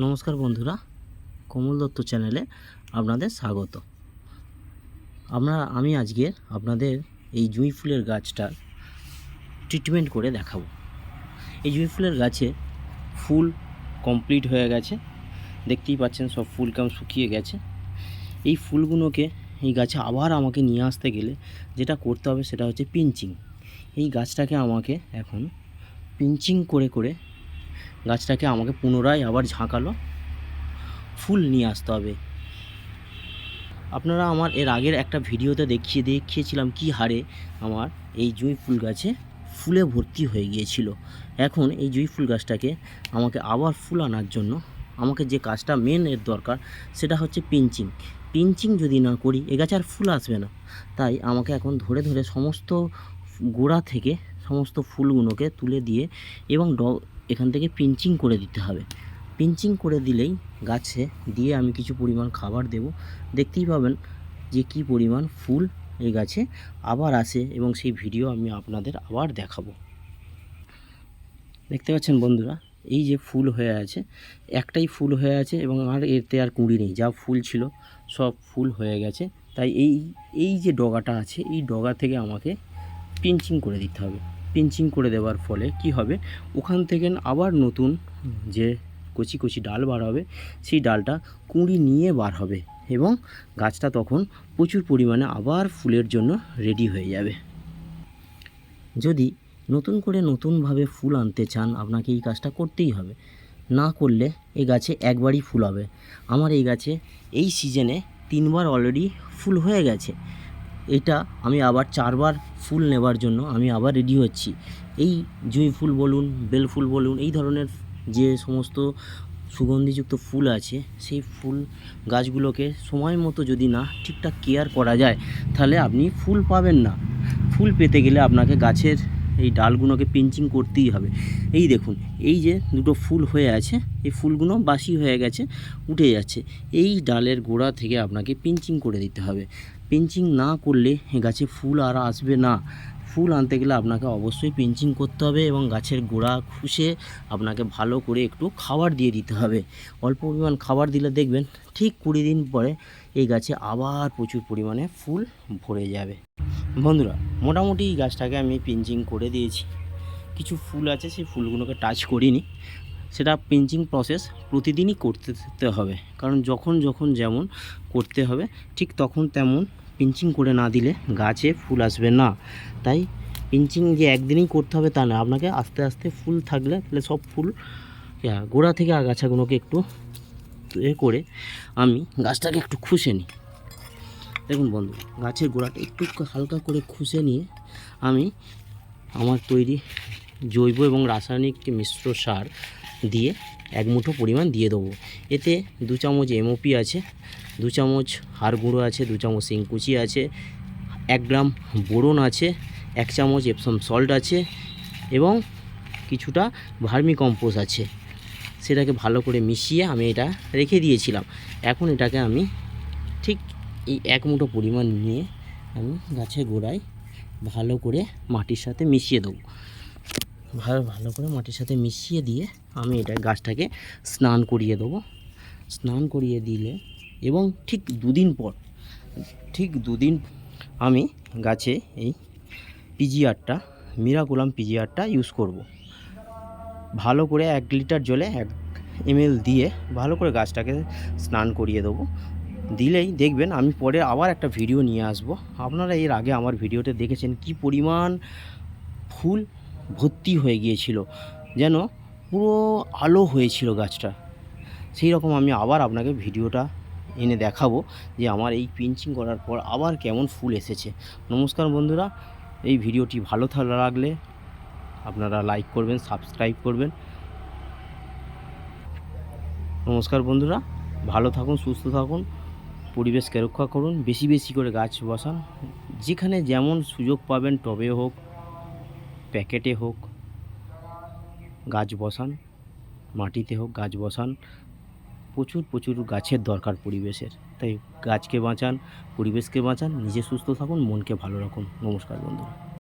নমস্কার বন্ধুরা, কমল দত্ত চ্যানেলে আপনাদের স্বাগত। আমরা, আমি আজকে আপনাদের এই জুঁই ফুলের গাছটার ট্রিটমেন্ট করে দেখাবো। এই জুঁই ফুলের গাছে ফুল কমপ্লিট হয়ে গেছে। দেখতেই পাচ্ছেন, সব ফুল কাম শুকিয়ে গেছে। এই ফুলগুলোকে, এই গাছে আবার আমাকে নিয়ে আসতে গেলে যেটা করতে হবে সেটা হচ্ছে পিঞ্চিং। এই গাছটাকে আমাকে এখন পিঞ্চিং করে করে গাছটাকে আমাকে পুনরায় আবার ঝাঁকালো। ফুল নিয়ে আসতে হবে। আপনারা আমার এর আগের একটা ভিডিওতে দেখিয়ে দেখিয়েছিলাম কি হারে আমার এই জুঁই ফুল গাছে ফুলে ভর্তি হয়ে গিয়েছিল। এখন এই জুঁই ফুল গাছটাকে আমাকে আবার ফুল আনার জন্য আমাকে যে কাজটা মেন এর দরকার সেটা হচ্ছে পিঞ্চিং পিঞ্চিং যদি না করি এ গাছে আর ফুল আসবে না। তাই আমাকে এখন ধরে ধরে সমস্ত গোড়া থেকে সমস্ত ফুলগুলোকে তুলে দিয়ে এবং এখান থেকে পিঞ্চিং করে দিতে হবে। পিঞ্চিং করে দিলেই গাছে দিয়ে আমি কিছু পরিমাণ খাবার দেব। দেখতেই পাবেন যে কি পরিমাণ ফুল এই গাছে আবার আসে এবং সেই ভিডিও আমি আপনাদের আবার দেখাবো। দেখতে পাচ্ছেন বন্ধুরা, এই যে ফুল হয়ে আছে, একটাই ফুল হয়ে আছে এবং আর এতে আর কুঁড়ি নেই, যা ফুল ছিল সব ফুল হয়ে গেছে। তাই এই এই যে ডগাটা আছে, এই ডগা থেকে আমাকে পিঞ্চিং করে দিতে হবে। পিঞ্চিং করে দেওয়ার ফলে কি হবে? ওখান থেকে আবার নতুন যে কচি কচি ডাল বার হবে, সেই ডালটা কুঁড়ি নিয়ে বার হবে এবং গাছটা তখন প্রচুর পরিমাণে আবার ফুলের জন্য রেডি হয়ে যাবে। যদি নতুন করে নতুনভাবে ফুল আনতে চান, আপনাকে এই কাজটা করতেই হবে। না করলে এই গাছে একবারই ফুল হবে। আমার এই গাছে এই সিজনে তিনবার অলরেডি ফুল হয়ে গেছে। এটা আমি আবার চারবার ফুল নেবার জন্য আমি আবার রেডি হচ্ছি। এই জুঁই ফুল বলুন, বেল ফুল বলুন, এই ধরনের যে সমস্ত সুগন্ধিযুক্ত ফুল আছে, সেই ফুল গাছগুলোকে সময় মতো যদি না ঠিকঠাক কেয়ার করা যায়, তাহলে আপনি ফুল পাবেন না। ফুল পেতে গেলে আপনাকে গাছের এই ডালগুলোকে পিঞ্চিং করতেই হবে। এই দেখুন, এই যে দুটো ফুল হয়ে আছে, এই ফুলগুলো বাসি হয়ে গেছে, উঠে যাচ্ছে। এই ডালের গোড়া থেকে আপনাকে পিঞ্চিং করে দিতে হবে। পিঞ্চিং না করলে গাছে ফুল আর আসবে না। ফুল আনতে গেলে আপনাকে অবশ্যই পিঞ্চিং করতে হবে এবং গাছের গোড়া খুশে আপনাকে ভালো করে একটু খাবার দিয়ে দিতে হবে। অল্প পরিমাণ খাবার দিলে দেখবেন ঠিক কুড়ি দিন পরে এই গাছে আবার প্রচুর পরিমাণে ফুল ভরে যাবে। বন্ধুরা, মোটামুটি গাছটাকে আমি পিঞ্চিং করে দিয়েছি। কিছু ফুল আছে, সেই ফুলগুলোকে টাচ করিনি। সেটা পিঞ্চিং প্রসেস প্রতিদিনই করতে হবে। কারণ যখন যখন যেমন করতে হবে, ঠিক তখন তেমন পিঞ্চিং করে না দিলে গাছে ফুল আসবে না। তাই পিঞ্চিং যে একদিনই করতে হবে তা না, আপনাকে আস্তে আস্তে ফুল থাকলে, তাহলে সব ফুল গোড়া থেকে আগাছাগুলোকে একটু এ করে আমি গাছটাকে একটু খুশে নিই। দেখুন বন্ধু, গাছের গোড়াটা একটু হালকা করে খুশে নিয়ে আমি আমার তৈরি জৈব এবং রাসায়নিক মিশ্র সার দিয়ে এক মুঠো পরিমাণ দিয়ে দেবো। এতে দু চামচ এমওপি আছে, দু চামচ হাড় গুঁড়ো আছে, দু চামচ সিংকুচি আছে, এক গ্রাম বোরন আছে, এক চামচ এপসম সল্ট আছে এবং কিছুটা ভার্মি কম্পোজ আছে। সেটাকে ভালো করে মিশিয়ে আমি এটা রেখে দিয়েছিলাম। এখন এটাকে আমি ঠিক এই এক মুঠো পরিমাণ নিয়ে আমি গাছের গোড়ায় ভালো করে মাটির সাথে মিশিয়ে দেবো। ভালো ভালো করে মাটির সাথে মিশিয়ে দিয়ে আমি এটা গাছটাকে স্নান করিয়ে দেবো। স্নান করিয়ে দিলে এবং ঠিক দুদিন পর, ঠিক দুদিন আমি গাছে এই পিজিআরটা মিরাকুলাম পিজিআরটা ইউজ করব। ভালো করে এক লিটার জলে এক এমএল দিয়ে ভালো করে গাছটাকে স্নান করিয়ে দেবো। দিলেই দেখবেন আমি পরে আবার একটা ভিডিও নিয়ে আসব। আপনারা এর আগে আমার ভিডিওতে দেখেছেন কি পরিমাণ ফুল ভর্তি হয়ে গিয়েছিল, যেন পুরো আলো হয়েছিল গাছটা। সেই রকম আমি আবার আপনাকে ভিডিওটা এনে দেখাবো যে আমার এই পিঞ্চিং করার পর আবার কেমন ফুল এসেছে। নমস্কার বন্ধুরা, এই ভিডিওটি ভালো লাগলে আপনারা লাইক করবেন সাবস্ক্রাইব করবেন। নমস্কার বন্ধুরা, ভালো থাকুন, সুস্থ থাকুন। পরিবেশকে রক্ষা করুন, বেশি বেশি করে গাছ বসান। যেখানে যেমন সুযোগ পাবেন টবে হোক, প্যাকেটে হোক, গাছ বসান, মাটিতে হোক গাছ বসান। প্রচুর প্রচুর গাছের দরকার পরিবেশের। তাই গাছকে বাঁচান, পরিবেশকে বাঁচান, নিজে সুস্থ থাকুন, মনকে ভালো রাখুন। নমস্কার বন্ধুরা।